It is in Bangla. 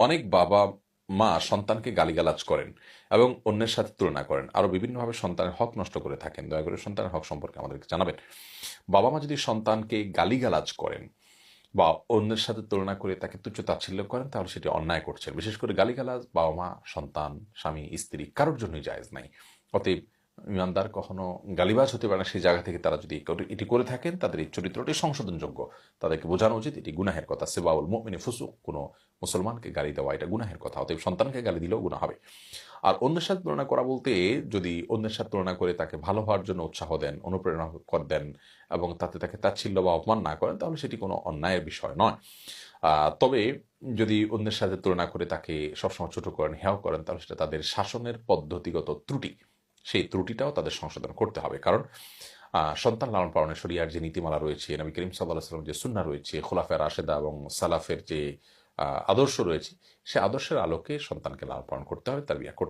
অনেক বাবা, মা সন্তানকে গালিগালাজ করেন এবং অন্যের সাথে তুলনা করেন। আরও বিভিন্নভাবে সন্তানের হক নষ্ট করে থাকেন। দয়া করে সন্তানের হক সম্পর্কে আমাদেরকে জানাবেন। বাবা মা যদি সন্তানকে গালিগালাজ করেন বা অন্যের সাথে তুলনা করে তাকে তুচ্ছ তাচ্ছিল্য করেন, তাহলে সেটি অন্যায় করছেন বিশেষ করে গালিগালাজ বাবা মা, সন্তান, স্বামী, স্ত্রী কারোর জন্যই জায়েজ নাই। অতএব ইমানদার কখনো গালিবাজ হতে পারে না। সেই জায়গা থেকে তারা যদি এটি- করে থাকেন, তাদের এই চরিত্রটি সংশোধনযোগ্য। তাদেরকে বোঝানো উচিত। এটি গুনাহের কথা। সেবাউল মুমিনে, ফুসুক, কোনো মুসলমানকে গালি দেওয়া, এটা গুনাহের কথা, অতএব সন্তানকে গালি দিলেও গুনাহ হবে। আর অন্যের সাথে তুলনা করা বলতে, যদি অন্যের সাথে তুলনা করে তাকে ভালো হওয়ার জন্য উৎসাহ দেন, অনুপ্রেরণা কর দেন এবং তাতে তাকে তাচ্ছিল্য বা অপমান না করেন, তাহলে সেটি কোনো অন্যায়ের বিষয় নয়। তবে যদি অন্যের সাথে তুলনা করে তাকে সবসময় ছোট করেন, হেয় করেন, তাহলে সেটা তাদের শাসনের পদ্ধতিগত ত্রুটি। সেই ত্রুটিটাও তাদের সংশোধন করতে হবে। কারণ সন্তান লালন পালনের শরিয়ার যে নীতিমালা রয়েছে, নবী করিম সাল্লাহ সাল্লাম যে সুন্না রয়েছে খোলাফের আশেদা এবং সালাফের যে আদর্শ রয়েছে সে আদর্শের আলোকে সন্তানকে লালন পালন করতে হবে তার বিয়া করতে